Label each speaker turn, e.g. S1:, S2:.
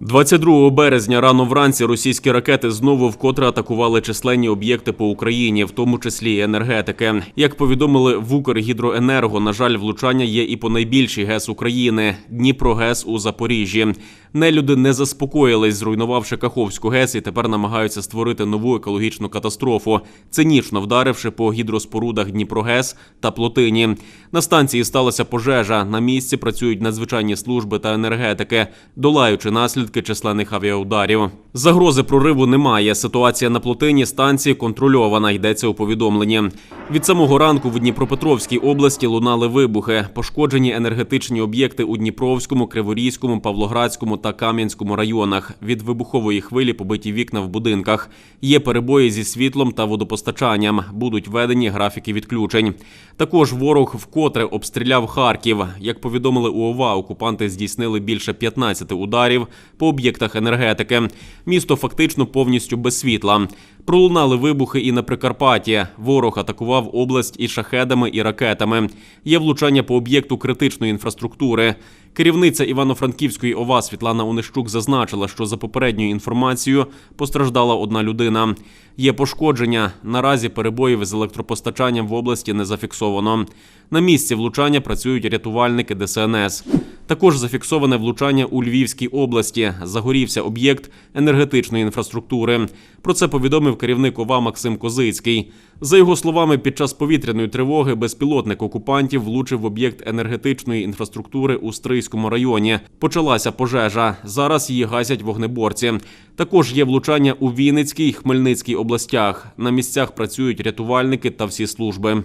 S1: 22 березня рано вранці російські ракети знову вкотре атакували численні об'єкти по Україні, в тому числі і енергетики. Як повідомили в Укргідроенерго, на жаль, влучання є і по найбільшій ГЕС України Дніпрогес у Запоріжжі. Нелюди не заспокоїлись, зруйнувавши Каховську ГЕС, і тепер намагаються створити нову екологічну катастрофу, цинічно вдаривши по гідроспорудах Дніпрогес та Плотині. На станції сталася пожежа. На місці працюють надзвичайні служби та енергетики, долаючи наслідки численних авіаударів. Загрози прориву немає. Ситуація на плотині станції контрольована. Йдеться у повідомленні. Від самого ранку в Дніпропетровській області лунали вибухи. Пошкоджені енергетичні об'єкти у Дніпровському, Криворізькому, Павлоградському та Кам'янському районах. Від вибухової хвилі побиті вікна в будинках. Є перебої зі світлом та водопостачанням. Будуть введені графіки відключень. Також ворог вкотре обстріляв Харків. Як повідомили у ОВА, окупанти здійснили більше 15 ударів по об'єктах енергетики. Місто фактично повністю без світла. Пролунали вибухи і на Прикарпатті. Ворог атакував область і шахедами, і ракетами. Є влучання по об'єкту критичної інфраструктури. Керівниця Івано-Франківської ОВА Світлана Онищук зазначила, що за попередньою інформацією постраждала одна людина. Є пошкодження. Наразі перебоїв з електропостачанням в області не зафіксовано. На місці влучання працюють рятувальники ДСНС. Також зафіксоване влучання у Львівській області. Загорівся об'єкт енергетичної інфраструктури. Про це повідомив керівник ОВА Максим Козицький. За його словами, під час повітряної тривоги безпілотник окупантів влучив в об'єкт енергетичної інфраструктури у Стрийському районі. Почалася пожежа. Зараз її гасять вогнеборці. Також є влучання у Вінницькій, Хмельницькій областях. На місцях працюють рятувальники та всі служби.